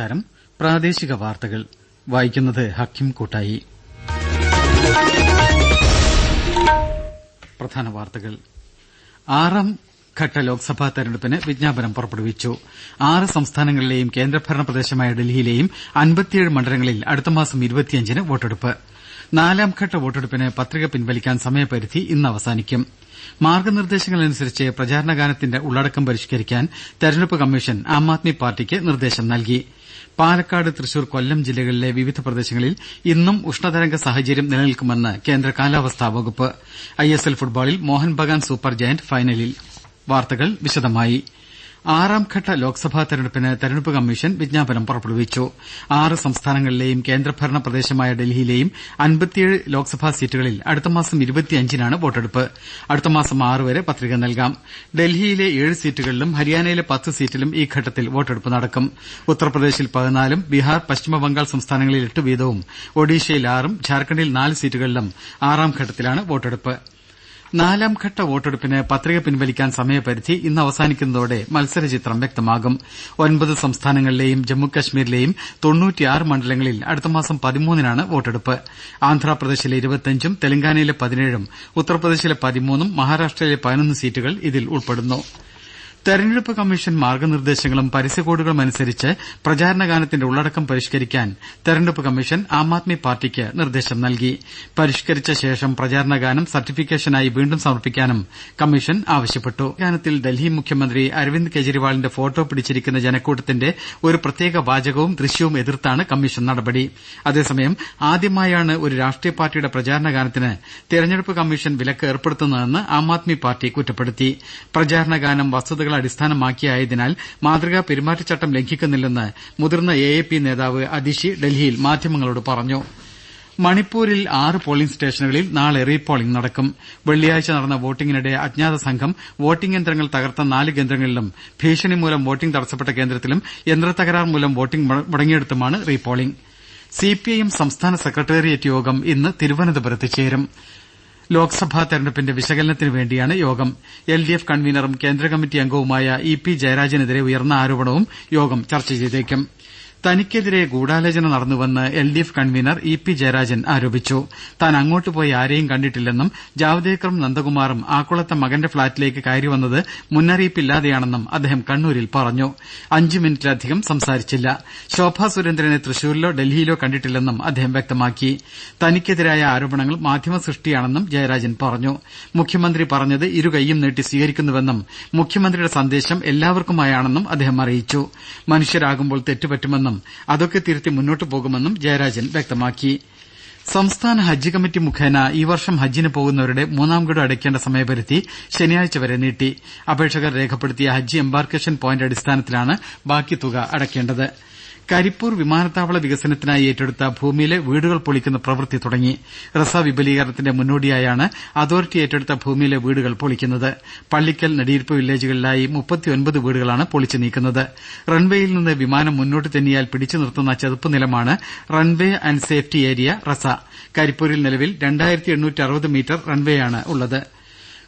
നമസ്കാരം. പ്രാദേശിക വാർത്തകൾ. വായിക്കുന്നത് ഹക്കിം കൂട്ടായി. പ്രധാന വാർത്തകൾ. ആറാം ഘട്ട ലോക്സഭാ തെരഞ്ഞെടുപ്പിന് വിജ്ഞാപനം പുറപ്പെടുവിച്ചു. ആറ് സംസ്ഥാനങ്ങളിലെയും കേന്ദ്രഭരണ പ്രദേശമായ ഡൽഹിയിലെയും അൻപത്തിയേഴ് മണ്ഡലങ്ങളിൽ അടുത്തമാസം ഇരുപത്തിയഞ്ചിന് വോട്ടെടുപ്പ്. നാലാം ഘട്ട വോട്ടെടുപ്പിന് പത്രിക പിൻവലിക്കാൻ സമയപരിധി ഇന്ന് അവസാനിക്കും. മാർഗനിർദ്ദേശങ്ങളനുസരിച്ച് പ്രചാരണഗാനത്തിന്റെ ഉള്ളടക്കം പരിഷ്കരിക്കാൻ തെരഞ്ഞെടുപ്പ് കമ്മീഷൻ ആം ആദ്മി പാർട്ടിക്ക് നിർദ്ദേശം പാലക്കാട് തൃശൂർ കൊല്ലം ജില്ലകളിലെ വിവിധ പ്രദേശങ്ങളിൽ ഇന്നും ഉഷ്ണതരംഗ സാഹചര്യം നിലനിൽക്കുമെന്ന് കേന്ദ്ര കാലാവസ്ഥാ വകുപ്പ്. ഐഎസ്എൽ ഫുട്ബോളിൽ മോഹൻ ബഗാൻ സൂപ്പർ ജയന്റ് ഫൈനലിൽ. വാർത്തകൾ വിശദമായി. ആറാംഘട്ട ലോക്സഭാ തെരഞ്ഞെടുപ്പിന് തെരഞ്ഞെടുപ്പ് കമ്മീഷൻ വിജ്ഞാപനം പുറപ്പെടുവിച്ചു. ആറ് സംസ്ഥാനങ്ങളിലെയും കേന്ദ്രഭരണ പ്രദേശമായ ഡൽഹിയിലെയും അൻപത്തിയേഴ് ലോക്സഭാ സീറ്റുകളിൽ അടുത്തമാസം ഇരുപത്തിയഞ്ചിനാണ് വോട്ടെടുപ്പ്. അടുത്തമാസം ആറ് വരെ പത്രിക നൽകാം. ഡൽഹിയിലെ ഏഴ് സീറ്റുകളിലും ഹരിയാനയിലെ പത്ത് സീറ്റിലും ഈ ഘട്ടത്തിൽ വോട്ടെടുപ്പ് നടക്കും. ഉത്തർപ്രദേശിൽ പതിനാലും ബീഹാർ പശ്ചിമബംഗാൾ സംസ്ഥാനങ്ങളിൽ എട്ട് വീതവും ഒഡീഷയിൽ ആറും ഝാർഖണ്ഡിൽ നാല് സീറ്റുകളിലും ആറാം ഘട്ടത്തിലാണ് വോട്ടെടുപ്പ്. നാലാംഘട്ട വോട്ടെടുപ്പിന് പത്രിക പിൻവലിക്കാൻ സമയപരിധി ഇന്ന് അവസാനിക്കുന്നതോടെ മത്സരചിത്രം വ്യക്തമാകും. ഒൻപത് സംസ്ഥാനങ്ങളിലെയും ജമ്മുകശ്മീരിലെയും തൊണ്ണൂറ്റിയാറ് മണ്ഡലങ്ങളിൽ അടുത്തമാസം പതിമൂന്നിനാണ് വോട്ടെടുപ്പ്. ആന്ധ്രാപ്രദേശിലെ ഇരുപത്തിയഞ്ചും തെലങ്കാനയിലെ പതിനേഴും ഉത്തർപ്രദേശിലെ പതിമൂന്നും മഹാരാഷ്ട്രയിലെ പതിനൊന്ന് സീറ്റുകൾ ഇതിൽ ഉൾപ്പെടുന്നു. തെരഞ്ഞെടുപ്പ് കമ്മീഷൻ മാർഗനിർദ്ദേശങ്ങളും പരസ്യകോഡുകളും അനുസരിച്ച് പ്രചാരണഗാനത്തിന്റെ ഉള്ളടക്കം പരിഷ്കരിക്കാൻ തെരഞ്ഞെടുപ്പ് കമ്മീഷൻ ആം ആദ്മി പാർട്ടിക്ക് നിർദ്ദേശം നൽകി. പരിഷ്കരിച്ച ശേഷം പ്രചാരണഗാനം സർട്ടിഫിക്കേഷനായി വീണ്ടും സമർപ്പിക്കാനും കമ്മീഷൻ ആവശ്യപ്പെട്ടു. ഗാനത്തിൽ ഡൽഹി മുഖ്യമന്ത്രി അരവിന്ദ് കെജ്രിവാളിന്റെ ഫോട്ടോ പിടിച്ചിരിക്കുന്ന ജനക്കൂട്ടത്തിന്റെ ഒരു പ്രത്യേക വാചകവും ദൃശ്യവും എതിർത്താണ് കമ്മീഷൻ നടപടി. അതേസമയം ആദ്യമായാണ് ഒരു രാഷ്ട്രീയ പാർട്ടിയുടെ പ്രചാരണ പ്രചാരണഗാനത്തിന് തെരഞ്ഞെടുപ്പ് കമ്മീഷൻ വിലക്ക് ഏർപ്പെടുത്തുന്നതെന്ന് ആം ആദ്മി പാർട്ടി കുറ്റപ്പെടുത്തി. പ്രചാരണഗാനം വസ്തുതകൾ അടിസ്ഥാനമാക്കിയായതിനാൽ മാതൃകാ പെരുമാറ്റച്ചട്ടം ലംഘിക്കുന്നില്ലെന്ന് മുതിർന്ന എ എ പി നേതാവ് അതിഷി ഡൽഹിയിൽ മാധ്യമങ്ങളോട് പറഞ്ഞു. മണിപ്പൂരിൽ ആറ് പോളിംഗ് സ്റ്റേഷനുകളിൽ നാളെ റീപോളിംഗ് നടക്കും. വെള്ളിയാഴ്ച നടന്ന വോട്ടിംഗിനിടെ അജ്ഞാത സംഘം വോട്ടിംഗ് യന്ത്രങ്ങൾ തകർത്ത നാല് കേന്ദ്രങ്ങളിലും ഭീഷണി മൂലം വോട്ടിംഗ് തടസ്സപ്പെട്ട കേന്ദ്രത്തിലും യന്ത്രത്തകരാർ മൂലം വോട്ടിംഗ് മുടങ്ങിയിടത്തുമാണ് റീപോളിംഗ്. സിപിഐഎം സംസ്ഥാന സെക്രട്ടേറിയറ്റ് യോഗം ഇന്ന് തിരുവനന്തപുരത്ത് ചേരും. ലോക്സഭാ തെരഞ്ഞെടുപ്പിന്റെ വിശകലനത്തിന് വേണ്ടിയാണ് യോഗം. എൽ ഡി എഫ് കൺവീനറും കേന്ദ്ര കമ്മിറ്റി അംഗവുമായ ഇ പി ജയരാജനെതിരെ ഉയർന്ന ആരോപണവും യോഗം ചർച്ച ചെയ്തേക്കും. തനിക്കെതിരെ ഗൂഢാലോചന നടന്നുവെന്ന് L D F convener E P Jayarajan ആരോപിച്ചു. താൻ അങ്ങോട്ട് പോയി ആരെയും കണ്ടിട്ടില്ലെന്നും ജാവ്ദേക്കറും നന്ദകുമാറും ആക്കുളത്തെ മകന്റെ ഫ്ളാറ്റിലേക്ക് കയറിവന്നത് മുന്നറിയിപ്പില്ലാതെയാണെന്നും അദ്ദേഹം കണ്ണൂരിൽ പറഞ്ഞു. അഞ്ചു മിനിറ്റിലധികം സംസാരിച്ചില്ല. ശോഭാ സുരേന്ദ്രനെ തൃശൂരിലോ ഡൽഹിയിലോ കണ്ടിട്ടില്ലെന്നും അദ്ദേഹം വ്യക്തമാക്കി. തനിക്കെതിരായ ആരോപണങ്ങൾ മാധ്യമ സൃഷ്ടിയാണെന്നും ജയരാജൻ പറഞ്ഞു. മുഖ്യമന്ത്രി പറഞ്ഞത് ഇരുകൈയും നീട്ടി സ്വീകരിക്കുന്നുവെന്നും മുഖ്യമന്ത്രിയുടെ സന്ദേശം എല്ലാവർക്കുമായാണെന്നും അദ്ദേഹം അറിയിച്ചു. മനുഷ്യരാകുമ്പോൾ തെറ്റുപറ്റുമെന്നും അതൊക്കെ തിരുത്തി മുന്നോട്ട് പോകുമെന്നും ജയരാജൻ വ്യക്തമാക്കി. സംസ്ഥാന ഹജ്ജ് കമ്മിറ്റി മുഖേന ഈ വർഷം ഹജ്ജിന് പോകുന്നവരുടെ മൂന്നാം ഗഡു അടയ്ക്കേണ്ട സമയപരിധി ശനിയാഴ്ച വരെ നീട്ടി. അപേക്ഷകർ രേഖപ്പെടുത്തിയ ഹജ്ജ് എംബാർക്കേഷൻ പോയിന്റ് അടിസ്ഥാനത്തിലാണ് ബാക്കി തുക അടയ്ക്കേണ്ടത്. കരിപ്പൂർ വിമാനത്താവള വികസനത്തിനായി ഏറ്റെടുത്ത ഭൂമിയിലെ വീടുകൾ പൊളിക്കുന്ന പ്രവൃത്തി തുടങ്ങി. റസ വിപുലീകരണത്തിന്റെ മുന്നോടിയായാണ് അതോറിറ്റി ഏറ്റെടുത്ത ഭൂമിയിലെ വീടുകൾ പൊളിക്കുന്നത്. പള്ളിക്കൽ നെടിയിരുപ്പ് വില്ലേജുകളിലായി മുപ്പത്തിയൊൻപത് വീടുകളാണ് പൊളിച്ചു നീക്കുന്നത്. റൺവേയിൽ നിന്ന് വിമാനം മുന്നോട്ട് തെന്നിയാൽ പിടിച്ചു നിർത്തുന്ന ചതുപ്പ് നിലമാണ് runway and safety area RESA. കരിപ്പൂരിൽ നിലവിൽ രണ്ടായിരത്തി എണ്ണൂറ്റി അറുപത് മീറ്റർ റൺവേയാണുള്ളത്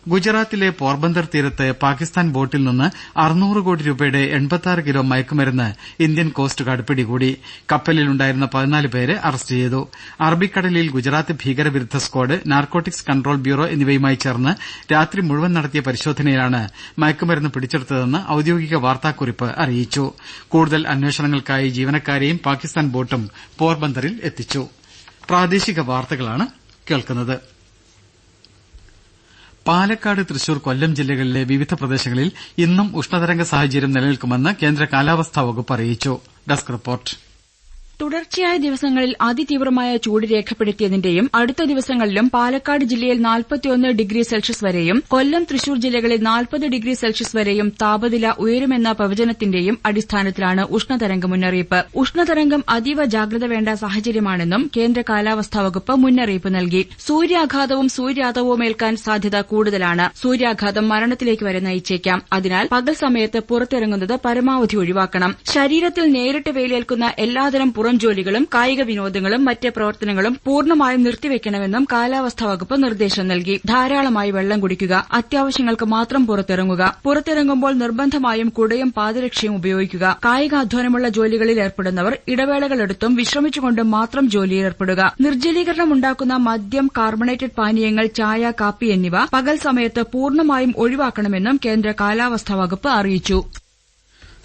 ഗുജറാത്തിലെ പോർബന്ദർ തീരത്ത് പാകിസ്ഥാൻ ബോട്ടിൽ നിന്ന് അറുന്നൂറ് കോടി രൂപയുടെ എൺപത്തിയാറ് കിലോ മയക്കുമരുന്ന് ഇന്ത്യൻ കോസ്റ്റ് ഗാർഡ് പിടികൂടി. കപ്പലിലുണ്ടായിരുന്ന പതിനാല് പേരെ അറസ്റ്റ് ചെയ്തു. അറബിക്കടലിൽ ഗുജറാത്ത് ഭീകരവിരുദ്ധ സ്ക്വാഡ് നാർക്കോട്ടിക്സ് കൺട്രോൾ ബ്യൂറോ എന്നിവയുമായി ചേർന്ന് രാത്രി മുഴുവൻ നടത്തിയ പരിശോധനയിലാണ് മയക്കുമരുന്ന് പിടിച്ചെടുത്തതെന്ന് ഔദ്യോഗിക വാർത്താക്കുറിപ്പ് അറിയിച്ചു. കൂടുതൽ അന്വേഷണങ്ങൾക്കായി ജീവനക്കാരെയും പാകിസ്ഥാൻ ബോട്ടും പോർബന്തറിൽ എത്തിച്ചു. പാലക്കാട് തൃശൂർ കൊല്ലം ജില്ലകളിലെ വിവിധ പ്രദേശങ്ങളിൽ ഇന്നും ഉഷ്ണതരംഗ സാഹചര്യം നിലനിൽക്കുമെന്ന് കേന്ദ്ര കാലാവസ്ഥാ വകുപ്പ് അറിയിച്ചു. തുടർച്ചയായ ദിവസങ്ങളിൽ അതിതീവ്രമായ ചൂട് രേഖപ്പെടുത്തിയതിന്റെയും അടുത്ത ദിവസങ്ങളിലും പാലക്കാട് ജില്ലയിൽ നാൽപ്പത്തിയൊന്ന് ഡിഗ്രി സെൽഷ്യസ് വരെയും കൊല്ലം തൃശൂർ ജില്ലകളിൽ നാൽപ്പത് ഡിഗ്രി സെൽഷ്യസ് വരെയും താപനില ഉയരുമെന്ന പ്രവചനത്തിന്റെയും അടിസ്ഥാനത്തിലാണ് ഉഷ്ണതരംഗ മുന്നറിയിപ്പ്. ഉഷ്ണതരംഗം അതീവ ജാഗ്രത വേണ്ട സാഹചര്യമാണെന്നും കേന്ദ്ര കാലാവസ്ഥാ വകുപ്പ് മുന്നറിയിപ്പ് നൽകി. സൂര്യാഘാതവും സൂര്യാതപവുമേൽക്കാൻ സാധ്യത കൂടുതലാണ്. സൂര്യാഘാതം മരണത്തിലേക്ക് വരെ നയിച്ചേക്കാം. അതിനാൽ പകൽ സമയത്ത് പുറത്തിറങ്ങുന്നത് പരമാവധി ഒഴിവാക്കണം. ശരീരത്തിൽ നേരിട്ട് വെയിലേൽക്കുന്ന എല്ലാതരം പുറം പുറം ജോലികളും കായിക വിനോദങ്ങളും മറ്റ് പ്രവർത്തനങ്ങളും പൂർണമായും നിർത്തിവെക്കണമെന്നും കാലാവസ്ഥാ വകുപ്പ് നിർദ്ദേശം നൽകി. ധാരാളമായി വെള്ളം കുടിക്കുക അത്യാവശ്യങ്ങൾക്ക് മാത്രം പുറത്തിറങ്ങുക. പുറത്തിറങ്ങുമ്പോൾ നിർബന്ധമായും കുടയും പാദരക്ഷയും ഉപയോഗിക്കുക. കായികാധ്വാനമുള്ള ജോലികളിൽ ഏർപ്പെടുന്നവർ ഇടവേളകളെടുത്തും വിശ്രമിച്ചുകൊണ്ടും മാത്രം ജോലിയിലേർപ്പെടുക നിർജലീകരണം ഉണ്ടാക്കുന്ന മദ്യം കാർബണേറ്റഡ് പാനീയങ്ങൾ ചായ കാപ്പി എന്നിവ പകൽ സമയത്ത് പൂർണമായും ഒഴിവാക്കണമെന്നും കേന്ദ്ര കാലാവസ്ഥാ വകുപ്പ് അറിയിച്ചു.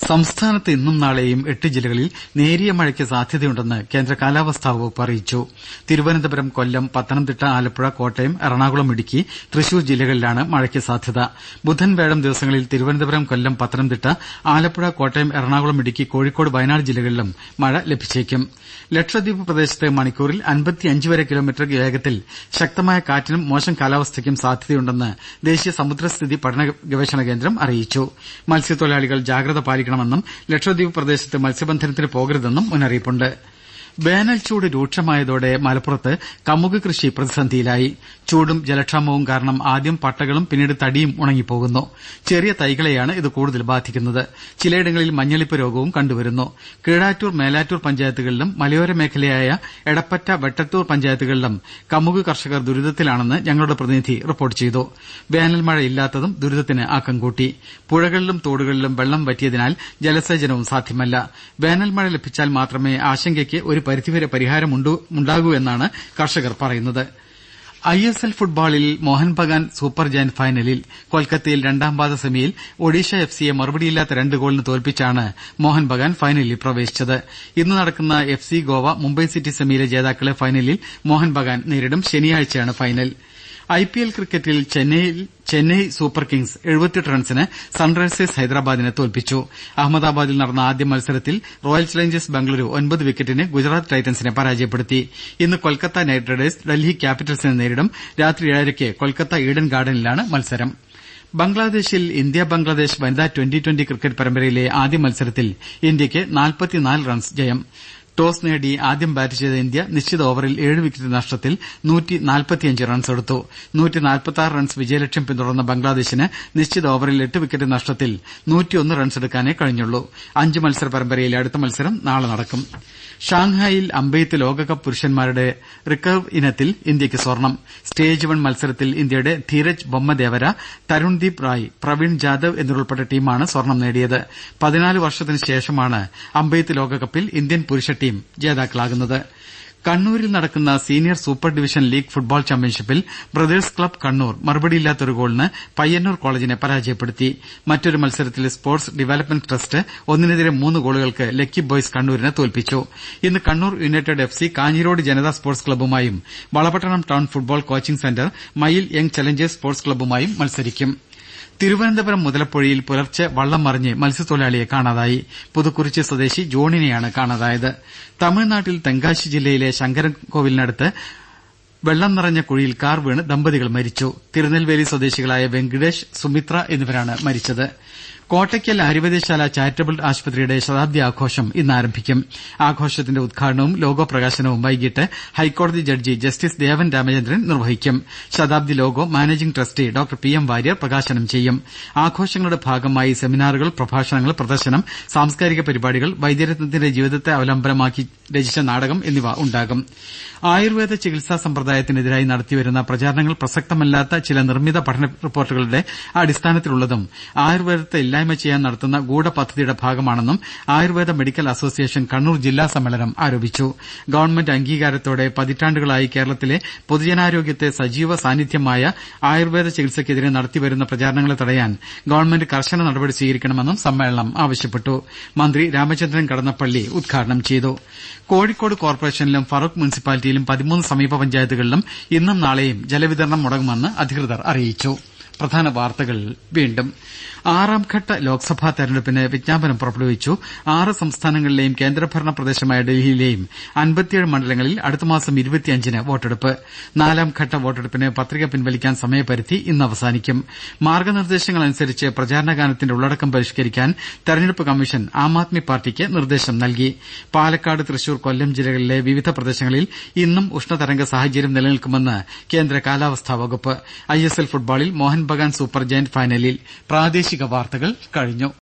സംസ്ഥാനത്ത് ഇന്നും നാളെയും എട്ട് ജില്ലകളിൽ നേരിയ മഴയ്ക്ക് സാധ്യതയുണ്ടെന്ന് കേന്ദ്ര കാലാവസ്ഥാ വകുപ്പ് അറിയിച്ചു. തിരുവനന്തപുരം കൊല്ലം പത്തനംതിട്ട ആലപ്പുഴ കോട്ടയം എറണാകുളം ഇടുക്കി തൃശൂർ ജില്ലകളിലാണ് മഴയ്ക്ക് സാധ്യത. ബുധൻ വ്യാഴം ദിവസങ്ങളിൽ തിരുവനന്തപുരം കൊല്ലം പത്തനംതിട്ട ആലപ്പുഴ കോട്ടയം എറണാകുളം ഇടുക്കി കോഴിക്കോട് വയനാട് ജില്ലകളിലും മഴ ലഭിച്ചേക്കും. ലക്ഷദ്വീപ് പ്രദേശത്ത് മണിക്കൂറിൽ അൻപത്തിയഞ്ച് വരെ കിലോമീറ്റർ വേഗത്തിൽ ശക്തമായ കാറ്റിനും മോശം കാലാവസ്ഥയ്ക്കും സാധ്യതയുണ്ടെന്ന് ദേശീയ സമുദ്രസ്ഥിതി പഠന ഗവേഷണ കേന്ദ്രം അറിയിച്ചു. മത്സ്യത്തൊഴിലാളികൾ ജാഗ്രത പാലിക്കണമെന്നും ലക്ഷദ്വീപ് പ്രദേശത്ത് മത്സ്യബന്ധനത്തിന് പോകരുതെന്നും മുന്നറിയിപ്പുണ്ട് വേനൽ ചൂട് രൂക്ഷമായതോടെ മലപ്പുറത്ത് കമുക് കൃഷി പ്രതിസന്ധിയിലായി. ചൂടും ജലക്ഷാമവും കാരണം ആദ്യം പട്ടകളും പിന്നീട് തടിയും ഉണങ്ങിപ്പോകുന്നു. ചെറിയ തൈകളെയാണ് ഇത് കൂടുതൽ ബാധിക്കുന്നത്. ചിലയിടങ്ങളിൽ മഞ്ഞളിപ്പ് രോഗവും കണ്ടുവരുന്നു. കീഴാറ്റൂർ മേലാറ്റൂർ പഞ്ചായത്തുകളിലും മലയോര മേഖലയായ എടപ്പറ്റ വെട്ടത്തൂർ പഞ്ചായത്തുകളിലും കമുക് കർഷകർ ദുരിതത്തിലാണെന്ന് ഞങ്ങളുടെ പ്രതിനിധി റിപ്പോർട്ട് ചെയ്തു. വേനൽ മഴ ഇല്ലാത്തതും ദുരിതത്തിന് ആക്കം കൂട്ടി. പുഴകളിലും തോടുകളിലും വെള്ളം വറ്റിയതിനാൽ ജലസേചനവും സാധ്യമല്ല. വേനൽ മഴ ലഭിച്ചാൽ മാത്രമേ ആശങ്കയ്ക്ക് ഒരു പരിഹാരമുണ്ടാകൂ എന്നാണ് കർഷകർ പറയുന്നത്. ഐ എസ് എൽ ഫുട്ബോളിൽ മോഹൻ ബഗാൻ സൂപ്പർ ജയന്റ് ഫൈനലിൽ കൊൽക്കത്തയിൽ രണ്ടാം പാദ സെമിയിൽ ഒഡീഷ എഫ് സിയെ മറുപടിയില്ലാത്ത രണ്ട് ഗോളിന് തോൽപ്പിച്ചാണ് മോഹൻ ബഗാൻ ഫൈനലിൽ പ്രവേശിച്ചത്. ഇന്ന് നടക്കുന്ന F C Goa Mumbai city സെമിയിലെ ജേതാക്കളെ ഫൈനലിൽ മോഹൻ ബഗാൻ നേരിടും ശനിയാഴ്ചയാണ് ഫൈനൽ. ഐ പി എൽ ക്രിക്കറ്റിൽ ചെന്നൈ സൂപ്പർ കിങ്സ് എഴുപത്തിയെട്ട് റൺസിന് സൺറൈസേഴ്സ് ഹൈദരാബാദിനെ തോൽപ്പിച്ചു. അഹമ്മദാബാദിൽ നടന്ന ആദ്യ മത്സരത്തിൽ റോയൽ ചലഞ്ചേഴ്സ് ബംഗളൂരു ഒൻപത് വിക്കറ്റിന് ഗുജറാത്ത് ടൈറ്റൻസിനെ പരാജയപ്പെടുത്തി. ഇന്ന് കൊൽക്കത്ത നൈറ്റ് റൈഡേഴ്സ് ഡൽഹി ക്യാപിറ്റൽസിനെ നേരിടും. രാത്രി ഏഴരയ്ക്ക് കൊൽക്കത്ത ഈഡൻ ഗാർഡനിലാണ് മത്സരം. ബംഗ്ലാദേശിൽ ഇന്ത്യ ബംഗ്ലാദേശ് വനിതാ ട്വന്റി ട്വന്റി ക്രിക്കറ്റ് പരമ്പരയിലെ ആദ്യ മത്സരത്തിൽ ഇന്ത്യയ്ക്ക് റൺസ് ജയം. ടോസ് നേടി ആദ്യം ബാറ്റ് ചെയ്ത ഇന്ത്യ നിശ്ചിത ഓവറിൽ ഏഴ് വിക്കറ്റ് നഷ്ടത്തിൽ റൺസ് വിജയലക്ഷ്യം പിന്തുടർന്ന ബംഗ്ലാദേശിന് നിശ്ചിത ഓവറിൽ എട്ട് വിക്കറ്റ് നഷ്ടത്തിൽ റൺസെടുക്കാനേ കഴിഞ്ഞുള്ളൂ. അഞ്ച് മത്സര പരമ്പരയിലെ അടുത്ത മത്സരം നാളെ നടക്കും. ഷാങ്ഹായിൽ അമ്പെയ്ത്ത് ലോകകപ്പ് പുരുഷന്മാരുടെ റിക്കർവ് ഇനത്തിൽ ഇന്ത്യയ്ക്ക് സ്വർണം. സ്റ്റേജ് വൺ മത്സരത്തിൽ ഇന്ത്യയുടെ ധീരജ് ബൊമ്മദേവര തരുൺദീപ് റായ് പ്രവീൺ ജാദവ് എന്നിവരുൾപ്പെട്ട ടീമാണ് സ്വർണം നേടിയത്. പതിനാല് വർഷത്തിന് ശേഷമാണ് അമ്പെയ്ത്ത് ലോകകപ്പിൽ ഇന്ത്യൻ പുരുഷ ടീം ജേതാക്കളാകുന്നത്. കണ്ണൂരിൽ നടക്കുന്ന senior super division league football ചാമ്പ്യൻഷിപ്പിൽ ബ്രദേഴ്സ് ക്ലബ് കണ്ണൂർ മറുപടിയില്ലാത്ത ഒരു ഗോളിന് പയ്യന്നൂർ കോളേജിനെ പരാജയപ്പെടുത്തി. മറ്റൊരു മത്സരത്തിൽ സ്പോർട്സ് ഡെവലപ്മെന്റ് ട്രസ്റ്റ് ഒന്നിനെതിരെ മൂന്ന് ഗോളുകൾക്ക് ലക്കി ബോയ്സ് കണ്ണൂരിനെ തോൽപ്പിച്ചു. ഇന്ന് Kannur united F C Kanhirode Janatha sports ക്ലബ്ബുമായും Valapattanam town football coaching centre Mayil young challengers sports ക്ലബ്ബുമായും മത്സരിക്കും. തിരുവനന്തപുരം മുതലപ്പൊഴിയിൽ പുലർച്ചെ വള്ളം മറിഞ്ഞ് മത്സ്യത്തൊഴിലാളിയെ കാണാതായി. പുതുക്കുറിച്ചി സ്വദേശി ജോണിനെയാണ് കാണാതായത്. തമിഴ്നാട്ടിൽ തെങ്കാശി ജില്ലയിലെ ശങ്കരൻകോവിലിനടുത്ത് വെള്ളം നിറഞ്ഞ കുഴിയിൽ കാർ വീണ് ദമ്പതികൾ മരിച്ചു. തിരുനെൽവേലി സ്വദേശികളായ വെങ്കിടേഷ് സുമിത്ര എന്നിവരാണ് മരിച്ചത്. കോട്ടയ്ക്കൽ ആര്യവൈദ്യശാല ചാരിറ്റബിൾ ആശുപത്രിയുടെ ശതാബ്ദി ആഘോഷം ഇന്ന് ആരംഭിക്കും ആഘോഷത്തിന്റെ ഉദ്ഘാടനവും ലോഗോ പ്രകാശനവും വൈകിട്ട് ഹൈക്കോടതി ജഡ്ജി ജസ്റ്റിസ് ദേവൻ രാമചന്ദ്രൻ നിർവഹിക്കും. ശതാബ്ദി logo managing trustee doctor P M Warrier പ്രകാശനം ചെയ്യും. ആഘോഷങ്ങളുടെ ഭാഗമായി സെമിനാറുകൾ പ്രഭാഷണങ്ങൾ പ്രദർശനം സാംസ്കാരിക പരിപാടികൾ വൈദ്യരത്നത്തിന്റെ ജീവിതത്തെ അവലംബനമാക്കി രചിച്ച നാടകം എന്നിവ ഉണ്ടാകും. ആയുർവേദ ചികിത്സാ സമ്പ്രദായത്തിനെതിരായി നടത്തിവരുന്ന പ്രചാരണങ്ങൾ പ്രസക്തമല്ലാത്ത ചില നിർമ്മിത പഠന റിപ്പോർട്ടുകളുടെ അടിസ്ഥാനത്തിലുള്ളതും ആയുർവേദത്തെ ഇല്ലായ്മ ചെയ്യാൻ നടത്തുന്ന ഗൂഢപദ്ധതിയുടെ ഭാഗമാണെന്നും ആയുർവേദ മെഡിക്കൽ അസോസിയേഷൻ കണ്ണൂർ ജില്ലാ സമ്മേളനം ആരോപിച്ചു. ഗവൺമെന്റ് അംഗീകാരത്തോടെ പതിറ്റാണ്ടുകളായി കേരളത്തിലെ പൊതുജനാരോഗ്യത്തെ സജീവ സാന്നിധ്യമായ ആയുർവേദ ചികിത്സയ്ക്കെതിരെ നടത്തിവരുന്ന പ്രചാരണങ്ങളെ തടയാൻ ഗവൺമെന്റ് കർശന നടപടി സ്വീകരിക്കണമെന്നും സമ്മേളനം ആവശ്യപ്പെട്ടു. മന്ത്രി രാമചന്ദ്രൻ കടന്നപ്പള്ളി ഉദ്ഘാടനം ചെയ്തു. കോഴിക്കോട് കോർപ്പറേഷനിലും ഫറൂഖ് മുനിസിപ്പാലിറ്റിയിലും പതിമൂന്ന് സമീപ പഞ്ചായത്തുകളിലും ഇന്നും നാളെയും ജലവിതരണം മുടങ്ങുമെന്ന് അധികൃതർ അറിയിച്ചു. പ്രധാന വാർത്തകൾ വീണ്ടും. ആറാംഘട്ട ലോക്സഭാ തെരഞ്ഞെടുപ്പിന് വിജ്ഞാപനം പുറപ്പെടുവിച്ചു. ആറ് സംസ്ഥാനങ്ങളിലെയും കേന്ദ്രഭരണ പ്രദേശമായ ഡൽഹിയിലെയും അൻപത്തിയേഴ് മണ്ഡലങ്ങളിൽ അടുത്തമാസം ഇരുപത്തിയഞ്ചിന് വോട്ടെടുപ്പ്. നാലാംഘട്ട വോട്ടെടുപ്പിന് പത്രിക പിൻവലിക്കാൻ സമയപരിധി ഇന്ന് അവസാനിക്കും. മാർഗനിർദ്ദേശങ്ങളനുസരിച്ച് പ്രചാരണ ഗാനത്തിന്റെ ഉള്ളടക്കം പരിഷ്കരിക്കാൻ തെരഞ്ഞെടുപ്പ് കമ്മീഷൻ ആം ആദ്മി പാർട്ടിക്ക് നിർദ്ദേശം നൽകി. പാലക്കാട് തൃശൂർ കൊല്ലം ജില്ലകളിലെ വിവിധ പ്രദേശങ്ങളിൽ ഇന്നും ഉഷ്ണതരംഗ സാഹചര്യം നിലനിൽക്കുമെന്ന് കേന്ദ്ര കാലാവസ്ഥാ വകുപ്പ്. ഐഎസ്എൽ എസ് എൽ ഫുട്ബോളിൽ മോഹൻ ബഗാൻ സൂപ്പർ ജയന്റ് ഫൈനലിൽ പ്രാദേശിക വാർത്തകൾ കഴിഞ്ഞു